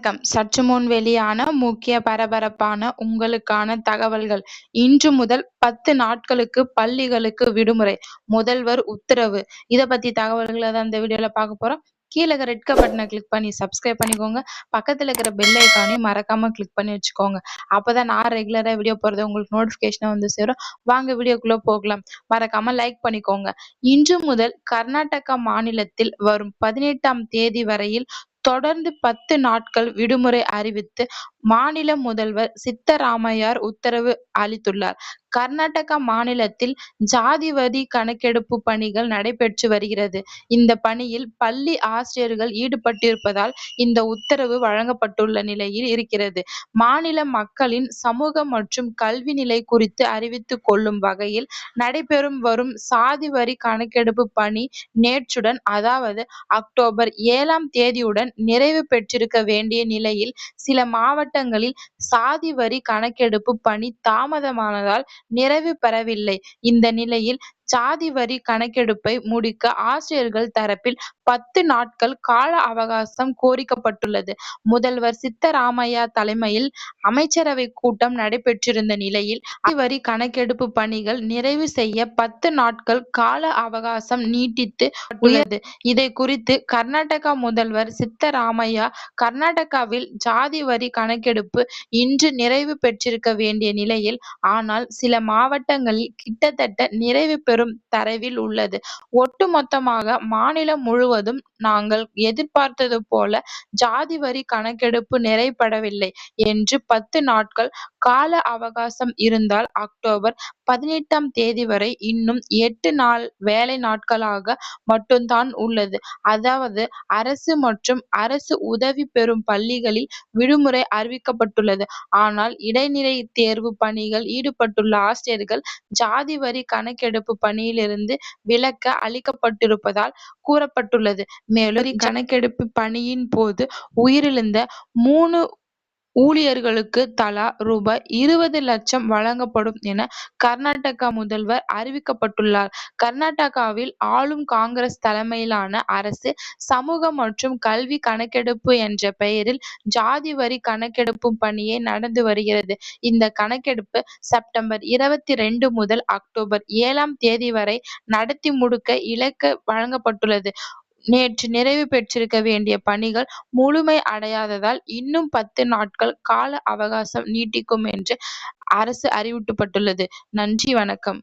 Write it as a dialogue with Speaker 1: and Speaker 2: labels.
Speaker 1: வணக்கம். சற்று முன் வெளியான முக்கிய பரபரப்பான உங்களுக்கான தகவல்கள். இன்று முதல் பத்து நாட்களுக்கு பள்ளிகளுக்கு விடுமுறை. முதல்வர் உத்தரவு. இத பத்தி தகவல்களை தான் இந்த வீடியோல பார்க்க போறோம். கீழே இருக்க ரெட் பட்டனை கிளிக் பண்ணி சப்ஸ்கிரைப் பண்ணிக்கோங்க. பக்கத்துல இருக்கிற பெல் ஐக்கானையும் மறக்காம கிளிக் பண்ணி வச்சுக்கோங்க. அப்பதான் நான் ரெகுலரா வீடியோ போறது உங்களுக்கு நோட்டிபிகேஷன் வந்து சேரும். வாங்க வீடியோக்குள்ள போகலாம். மறக்காம லைக் பண்ணிக்கோங்க. இன்று முதல் கர்நாடகா மாநிலத்தில் வரும் பதினெட்டாம் தேதி வரையில் தொடர்ந்து பத்து நாட்கள் விடுமுறை அறிவித்து மாநில முதல்வர் சித்தராமையார் உத்தரவு அளித்துள்ளார். கர்நாடக மாநிலத்தில் ஜாதிவரி கணக்கெடுப்பு பணிகள் நடைபெற்று வருகிறது. இந்த பணியில் பள்ளி ஆசிரியர்கள் ஈடுபட்டிருப்பதால் இந்த உத்தரவு வழங்கப்பட்டுள்ள நிலையில் இருக்கிறது. மாநில மக்களின் சமூக மற்றும் கல்வி நிலை குறித்து அறிவித்துக் கொள்ளும் வகையில் நடைபெறும் வரும் சாதிவரி கணக்கெடுப்பு பணி நேற்றுடன் அதாவது அக்டோபர் ஏழாம் தேதியுடன் நிறைவு பெற்றிருக்க வேண்டிய நிலையில் சில மாவட்ட மாவட்டங்களில் சாதி வரி கணக்கெடுப்பு பணி தாமதமானதால் நிறைவு பெறவில்லை. இந்த நிலையில் சாதி வரி கணக்கெடுப்பை முடிக்க ஆசிரியர்கள் தரப்பில் பத்து நாட்கள் கால அவகாசம் கோரிக்கப்பட்டுள்ளது. முதல்வர் சித்தராமையா தலைமையில் அமைச்சரவை கூட்டம் நடைபெற்றிருந்த நிலையில் வரி கணக்கெடுப்பு பணிகள் நிறைவு செய்ய பத்து நாட்கள் கால அவகாசம் நீட்டித்து உள்ளது. இதை குறித்து கர்நாடகா முதல்வர் சித்தராமையா கர்நாடகாவில் ஜாதி வரி கணக்கெடுப்பு இன்று நிறைவு பெற்றிருக்க வேண்டிய நிலையில் ஆனால் சில மாவட்டங்களில் கிட்டத்தட்ட நிறைவு பெறும் தரவில் உள்ளது. ஒட்டுமொத்தமாக மாநிலம் முழுவதும் நாங்கள் எதிர்பார்த்தது போல ஜாதி வரி கணக்கெடுப்பு நிறைவடையவில்லை என்று பத்து நாட்கள் கால அவகாசம் இருந்தால் அக்டோபர் பதினெட்டாம் தேதி வரை இன்னும் எட்டு நாள் வேலை நாட்களாக மட்டும்தான் உள்ளது. அதாவது அரசு மற்றும் அரசு உதவி பெறும் பள்ளிகளில் விடுமுறை அறிவிக்கப்பட்டுள்ளது. ஆனால் இடைநிலை தேர்வு பணிகள் ஈடுபட்டுள்ள ஆசிரியர்கள் ஜாதி வரி கணக்கெடுப்பு பணியிலிருந்து விலக்க அளிக்கப்பட்டிருப்பதால் கூறப்பட்டுள்ளது. மேலும் கணக்கெடுப்பு பணியின் போது உயிரிழந்த மூணு ஊழியர்களுக்கு தலா ரூபாய் இருபது லட்சம் வழங்கப்படும் என கர்நாடக முதல்வர் அறிவிக்கப்பட்டுள்ளார். கர்நாடகாவில் ஆளும் காங்கிரஸ் தலைமையிலான அரசு சமூக மற்றும் கல்வி கணக்கெடுப்பு என்ற பெயரில் ஜாதி வரி கணக்கெடுப்பு பணியை நடந்து வருகிறது. இந்த கணக்கெடுப்பு செப்டம்பர் இருபத்தி ரெண்டு முதல் அக்டோபர் ஏழாம் தேதி வரை நடத்தி முடிக்க இலக்கு வழங்கப்பட்டுள்ளது. நேற்று நிறைவு பெற்றிருக்க வேண்டிய பணிகள் முழுமை அடையாததால் இன்னும் பத்து நாட்கள் கால அவகாசம் நீட்டிக்கும் என்று அரசு அறிவித்துள்ளது. நன்றி வணக்கம்.